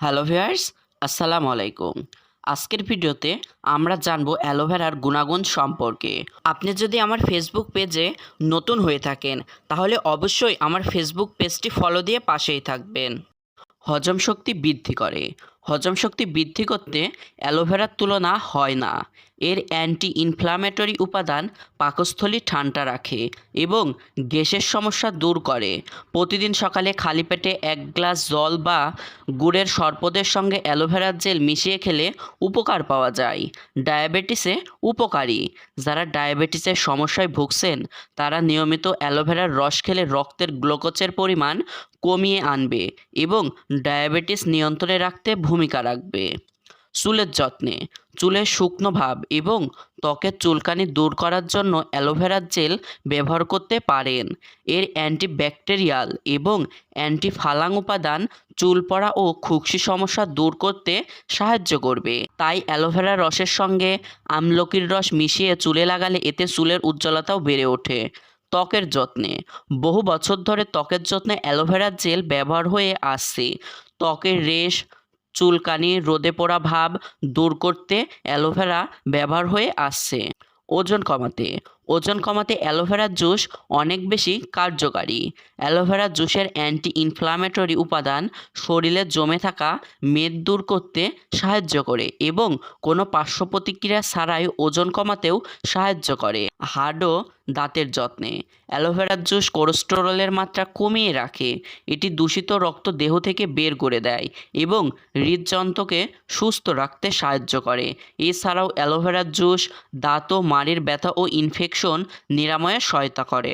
Hello viewers, আসসালামু আলাইকুম। আজকের ভিডিওতে আমরা জানব অ্যালোভেরার গুণাগুণ সম্পর্কে। আপনি যদি আমার ফেসবুক পেজে নতুন হয়ে থাকেন, তাহলে অবশ্যই আমার ফেসবুক পেজটি ফলো দিয়ে পাশেই থাকবেন। হজম শক্তি বৃদ্ধি করে। হজম শক্তি বৃদ্ধি করতে অ্যালোভেরার তুলনা হয় না। এর অ্যান্টি ইনফ্লামেটরি উপাদান পাকস্থলী ঠান্ডা রাখে এবং গ্যাসের সমস্যা দূর করে। প্রতিদিন সকালে খালি পেটে এক গ্লাস জল বা গুড়ের সরপদের সঙ্গে অ্যালোভেরার জেল মিশিয়ে খেলে উপকার পাওয়া যায়। ডায়াবেটিসে উপকারী। যারা ডায়াবেটিসের সমস্যায় ভুগছেন, তারা নিয়মিত অ্যালোভেরার রস খেলে রক্তের গ্লুকোজের পরিমাণ কমিয়ে আনবে এবং ডায়াবেটিস নিয়ন্ত্রণে রাখতে ভূমিকা রাখবে। চুলের যত্নে, চুলের শুকনো ভাব এবং ত্বকের চুলকানি দূর করার জন্য অ্যালোভেরার জেল ব্যবহার করতে পারেন। এর অ্যান্টিব্যাকটেরিয়াল এবং অ্যান্টিফালাং উপাদান চুল পড়া ও খুকশি সমস্যা দূর করতে সাহায্য করবে। তাই অ্যালোভেরার রসের সঙ্গে আমলকির রস মিশিয়ে চুলে লাগালে এতে চুলের উজ্জ্বলতাও বেড়ে ওঠে। ত্বকের যত্নে। বহু বছর ধরে ত্বকের যত্নে অ্যালোভেরার জেল ব্যবহার হয়ে আসছে। ত্বকের রেশ, চুলকানি, রোদে পোড়া ভাব দূর করতে অ্যালোভেরা ব্যবহার হয়ে আসছে। ওজন কমাতে। ওজন কমাতে অ্যালোভেরার জুস অনেক বেশি কার্যকারী। অ্যালোভেরা জুসের অ্যান্টি ইনফ্লামেটরি উপাদান শরীরে জমে থাকা মেদ দূর করতে সাহায্য করে এবং কোনো পার্শ্ব প্রতিক্রিয়া ছাড়াই ওজন কমাতেও সাহায্য করে। হাড় ও দাঁতের যত্নে অ্যালোভেরার জুস কোলেস্টেরলের মাত্রা কমিয়ে রাখে। এটি দূষিত রক্ত দেহ থেকে বের করে দেয় এবং হৃদযন্ত্রকে সুস্থ রাখতে সাহায্য করে। এছাড়াও অ্যালোভেরার জুস দাঁত ও মাড়ির ব্যথা ও ইনফেকশন নিরাময়ে সহায়তা করে।